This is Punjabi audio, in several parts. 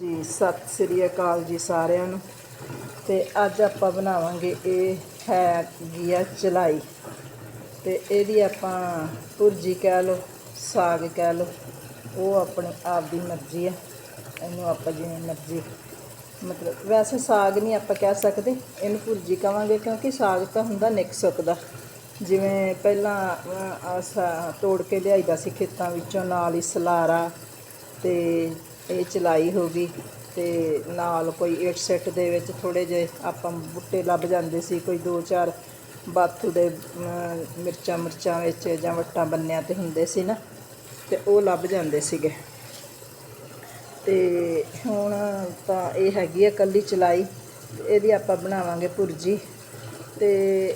ਜੀ ਸਤਿ ਸ੍ਰੀ ਅਕਾਲ ਜੀ ਸਾਰਿਆਂ ਨੂੰ। ਤੇ ਅੱਜ ਆਪਾਂ ਬਣਾਵਾਂਗੇ ਇਹ ਹੈਗੀ ਆ ਚਲਾਈ। ਤੇ ਇਹਦੀ ਆਪਾਂ ਭੁਰਜੀ ਕਹਿ ਲਓ ਸਾਗ ਕਹਿ ਲਓ ਉਹ ਆਪਣੇ ਆਪ ਦੀ ਮਰਜ਼ੀ ਆ। ਇਹਨੂੰ ਆਪਾਂ ਜਿਵੇਂ ਮਰਜ਼ੀ ਮਤਲਬ ਵੈਸੇ ਸਾਗ ਨਹੀਂ ਆਪਾਂ ਕਹਿ ਸਕਦੇ ਇਹਨੂੰ ਭੁਰਜੀ ਕਵਾਂਗੇ ਕਿਉਂਕਿ ਸਾਗ ਤਾਂ ਹੁੰਦਾ ਨਿਕ ਸੁੱਕਦਾ ਜਿਵੇਂ ਪਹਿਲਾਂ ਅਹ, ਸਾ ਤੋੜ ਕੇ ਲਿਆਈਦਾ ਸੀ ਖੇਤਾਂ ਵਿੱਚੋਂ ਨਾਲ ਹੀ ਸਲਾਰਾ ਤੇ ਇਹ ਚਲਾਈ ਹੋ ਗਈ ਤੇ ਨਾਲ ਕੋਈ ਏਟ ਸੈੱਟ ਦੇ ਵਿੱਚ ਥੋੜੇ ਜਿਹੇ ਆਪਾਂ ਬੁੱਟੇ ਲੱਭ ਜਾਂਦੇ ਸੀ, ਕੋਈ ਦੋ ਚਾਰ ਬਾਥੂ ਦੇ ਮਿਰਚਾਂ ਮਿਰਚਾਂ ਵਿੱਚ ਜਾਂ ਵੱਟਾਂ ਬੰਨਿਆਂ ਤੇ ਹੁੰਦੇ ਸੀ ਨਾ, ਤੇ ਉਹ ਲੱਭ ਜਾਂਦੇ ਸੀਗੇ। ਤੇ ਹੁਣ ਤਾਂ ਇਹ ਹੈਗੀ ਆ ਕੱਲੀ ਚਲਾਈ ਤੇ ਇਹਦੀ ਆਪਾਂ ਬਣਾਵਾਂਗੇ ਭੁਰਜੀ। ਅਤੇ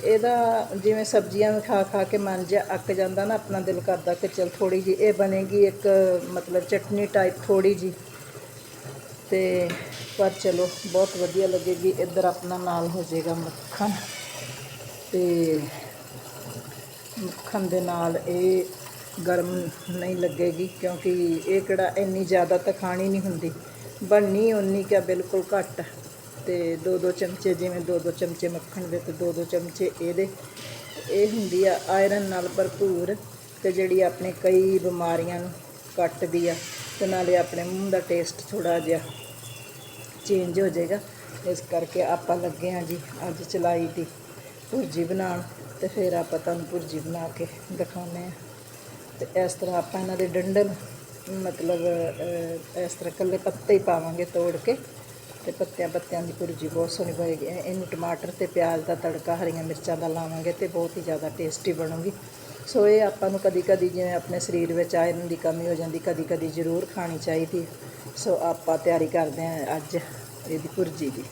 ਇਹਦਾ ਜਿਵੇਂ ਸਬਜ਼ੀਆਂ ਖਾ ਖਾ ਕੇ ਮਨ ਜਿਹਾ ਅੱਕ ਜਾਂਦਾ ਨਾ, ਆਪਣਾ ਦਿਲ ਕਰਦਾ ਕਿ ਚਲ ਥੋੜ੍ਹੀ ਜਿਹੀ, ਇਹ ਬਣੇਗੀ ਇੱਕ ਮਤਲਬ ਚਟਨੀ ਟਾਈਪ ਥੋੜ੍ਹੀ ਜਿਹੀ। ਅਤੇ ਪਰ ਚਲੋ, ਬਹੁਤ ਵਧੀਆ ਲੱਗੇਗੀ, ਇੱਧਰ ਆਪਣਾ ਨਾਲ ਹੋ ਜਾਏਗਾ ਮੱਖਣ। ਅਤੇ ਮੱਖਣ ਦੇ ਨਾਲ ਇਹ ਗਰਮ ਨਹੀਂ ਲੱਗੇਗੀ, ਕਿਉਂਕਿ ਇਹ ਕਿਹੜਾ ਇੰਨੀ ਜ਼ਿਆਦਾ ਤਾਂ ਖਾਣੀ ਨਹੀਂ ਹੁੰਦੀ। ਬਣਨੀ ਉਨੀ ਕਿਆ ਬਿਲਕੁਲ ਘੱਟ। ਤੇ ਦੋ ਦੋ ਚਮਚੇ, ਜਿਵੇਂ ਦੋ ਦੋ ਚਮਚੇ ਮੱਖਣ ਦੇ ਤੇ ਦੋ ਦੋ ਚਮਚੇ ਇਹਦੇ। ਇਹ ਹੁੰਦੀ ਆ ਆਇਰਨ ਨਾਲ ਭਰਪੂਰ ਤੇ ਜਿਹੜੀ ਆਪਣੇ ਕਈ ਬਿਮਾਰੀਆਂ ਨੂੰ ਕੱਟਦੀ ਆ ਤੇ ਨਾਲੇ ਆਪਣੇ ਮੂੰਹ ਦਾ ਟੇਸਟ ਥੋੜਾ ਜਿਹਾ ਚੇਂਜ ਹੋ ਜਾਏਗਾ। ਇਸ ਕਰਕੇ ਆਪਾਂ ਲੱਗੇ ਹਾਂ ਜੀ ਅੱਜ ਚਲਾਈ ਦੀ ਭੁਰਜੀ ਬਣਾਉਣ ਤੇ ਫਿਰ ਆਪਾਂ ਤੁਹਾਨੂੰ ਭੁਰਜੀ ਬਣਾ ਕੇ ਦਿਖਾਉਂਦੇ ਹਾਂ। ਤੇ ਇਸ ਤਰ੍ਹਾਂ ਆਪਾਂ ਇਹਨਾਂ ਦੇ ਡੰਡਲ ਮਤਲਬ ਇਸ ਤਰ੍ਹਾਂ ਇਕੱਲੇ ਪੱਤੇ ਹੀ ਪਾਵਾਂਗੇ ਤੋੜ ਕੇ। ਤੇ ਪੱਤਿਆਂ ਪੱਤਿਆਂ ਦੀ ਭੁਰਜੀ ਬਹੁਤ ਸੋਹਣੀ ਬਣੇਗੀ। ਇਹਨੂੰ ਟਮਾਟਰ ਤੇ ਪਿਆਜ਼ ਦਾ ਤੜਕਾ, ਹਰੀਆਂ ਮਿਰਚਾਂ ਦਾ ਲਾਵਾਂਗੇ ਤੇ ਬਹੁਤ ਹੀ ਜ਼ਿਆਦਾ ਟੇਸਟੀ ਬਣੂਗੀ। ਸੋ ਇਹ ਆਪਾਂ ਨੂੰ ਕਦੀ ਕਦੀ ਜਿਵੇਂ ਆਪਣੇ ਸਰੀਰ ਵਿੱਚ ਆਇਰਨ ਦੀ ਕਮੀ ਹੋ ਜਾਂਦੀ ਕਦੀ ਕਦੀ ਜ਼ਰੂਰ ਖਾਣੀ ਚਾਹੀਦੀ। ਸੋ ਆਪਾਂ ਤਿਆਰੀ ਕਰਦੇ ਹਾਂ ਅੱਜ ਇਹਦੀ ਭੁਰਜੀ ਦੀ।